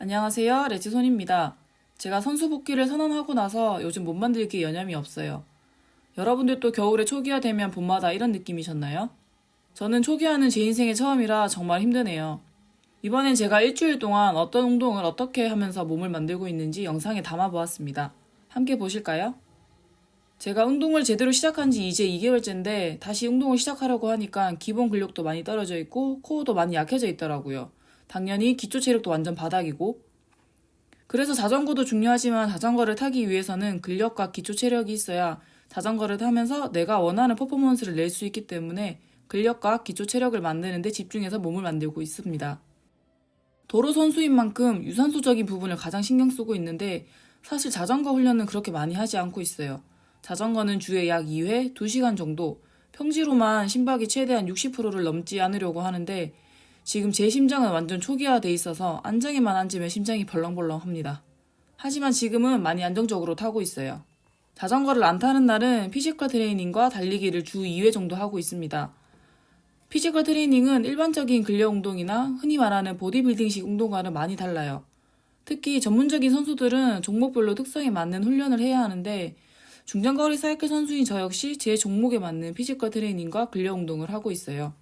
안녕하세요. 레지손입니다. 제가 선수 복귀를 선언하고 나서 요즘 몸 만들기에 여념이 없어요. 여러분들도 겨울에 초기화 되면 봄마다 이런 느낌이셨나요? 저는 초기화는 제 인생의 처음이라 정말 힘드네요. 이번엔 제가 일주일 동안 어떤 운동을 어떻게 하면서 몸을 만들고 있는지 영상에 담아보았습니다. 함께 보실까요? 제가 운동을 제대로 시작한 지 이제 2개월째인데 다시 운동을 시작하려고 하니까 기본 근력도 많이 떨어져 있고 코어도 많이 약해져 있더라고요. 당연히 기초 체력도 완전 바닥이고 그래서 자전거도 중요하지만 자전거를 타기 위해서는 근력과 기초 체력이 있어야 자전거를 타면서 내가 원하는 퍼포먼스를 낼 수 있기 때문에 근력과 기초 체력을 만드는데 집중해서 몸을 만들고 있습니다. 도로 선수인 만큼 유산소적인 부분을 가장 신경 쓰고 있는데 사실 자전거 훈련은 그렇게 많이 하지 않고 있어요. 자전거는 주에 약 2회, 2시간 정도, 평지로만 심박이 최대한 60%를 넘지 않으려고 하는데 지금 제 심장은 완전 초기화돼 있어서 안정에만 앉으면 심장이 벌렁벌렁 합니다. 하지만 지금은 많이 안정적으로 타고 있어요. 자전거를 안 타는 날은 피지컬 트레이닝과 달리기를 주 2회 정도 하고 있습니다. 피지컬 트레이닝은 일반적인 근력 운동이나 흔히 말하는 보디빌딩식 운동과는 많이 달라요. 특히 전문적인 선수들은 종목별로 특성에 맞는 훈련을 해야 하는데 중장거리 사이클 선수인 저 역시 제 종목에 맞는 피지컬 트레이닝과 근력 운동을 하고 있어요.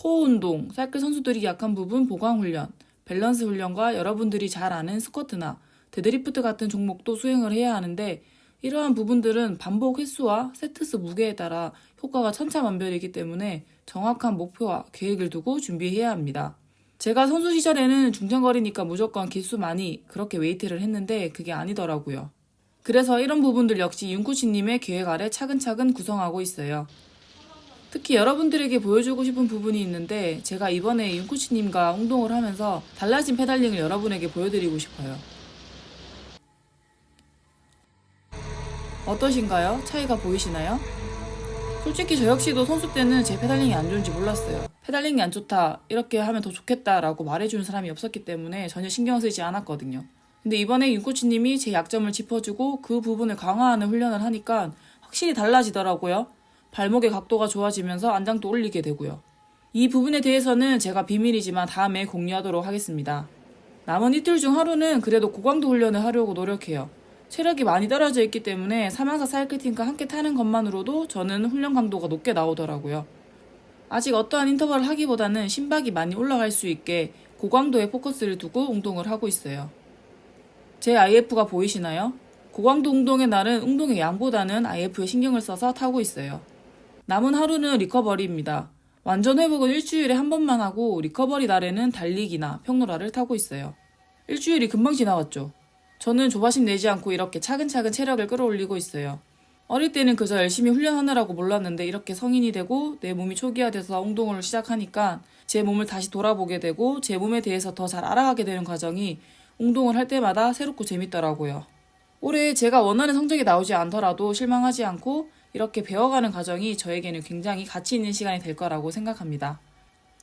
코어 운동, 사이클 선수들이 약한 부분 보강 훈련, 밸런스 훈련과 여러분들이 잘 아는 스쿼트나 데드리프트 같은 종목도 수행을 해야 하는데 이러한 부분들은 반복 횟수와 세트수 무게에 따라 효과가 천차만별이기 때문에 정확한 목표와 계획을 두고 준비해야 합니다. 제가 선수 시절에는 중장거리니까 무조건 개수 많이 그렇게 웨이트를 했는데 그게 아니더라고요. 그래서 이런 부분들 역시 윤코치님의 계획 아래 차근차근 구성하고 있어요. 특히 여러분들에게 보여주고 싶은 부분이 있는데 제가 이번에 윤코치님과 운동을 하면서 달라진 페달링을 여러분에게 보여드리고 싶어요. 어떠신가요? 차이가 보이시나요? 솔직히 저 역시도 선수 때는 제 페달링이 안 좋은지 몰랐어요. 페달링이 안 좋다, 이렇게 하면 더 좋겠다라고 말해주는 사람이 없었기 때문에 전혀 신경 쓰지 않았거든요. 근데 이번에 윤코치님이 제 약점을 짚어주고 그 부분을 강화하는 훈련을 하니까 확실히 달라지더라고요. 발목의 각도가 좋아지면서 안장도 올리게 되고요. 이 부분에 대해서는 제가 비밀이지만 다음에 공유하도록 하겠습니다. 남은 이틀 중 하루는 그래도 고강도 훈련을 하려고 노력해요. 체력이 많이 떨어져 있기 때문에 사망사 사이클팀과 함께 타는 것만으로도 저는 훈련 강도가 높게 나오더라고요. 아직 어떠한 인터벌을 하기보다는 심박이 많이 올라갈 수 있게 고강도에 포커스를 두고 운동을 하고 있어요. 제 IF가 보이시나요? 고강도 운동의 날은 운동의 양보다는 IF에 신경을 써서 타고 있어요. 남은 하루는 리커버리입니다. 완전 회복은 일주일에 한 번만 하고 리커버리 날에는 달리기나 평로라를 타고 있어요. 일주일이 금방 지나갔죠. 저는 조바심 내지 않고 이렇게 차근차근 체력을 끌어올리고 있어요. 어릴 때는 그저 열심히 훈련하느라고 몰랐는데 이렇게 성인이 되고 내 몸이 초기화돼서 운동을 시작하니까 제 몸을 다시 돌아보게 되고 제 몸에 대해서 더 잘 알아가게 되는 과정이 운동을 할 때마다 새롭고 재밌더라고요. 올해 제가 원하는 성적이 나오지 않더라도 실망하지 않고 이렇게 배워가는 과정이 저에게는 굉장히 가치 있는 시간이 될 거라고 생각합니다.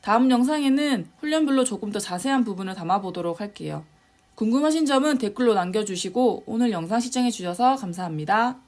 다음 영상에는 훈련별로 조금 더 자세한 부분을 담아보도록 할게요. 궁금하신 점은 댓글로 남겨주시고 오늘 영상 시청해주셔서 감사합니다.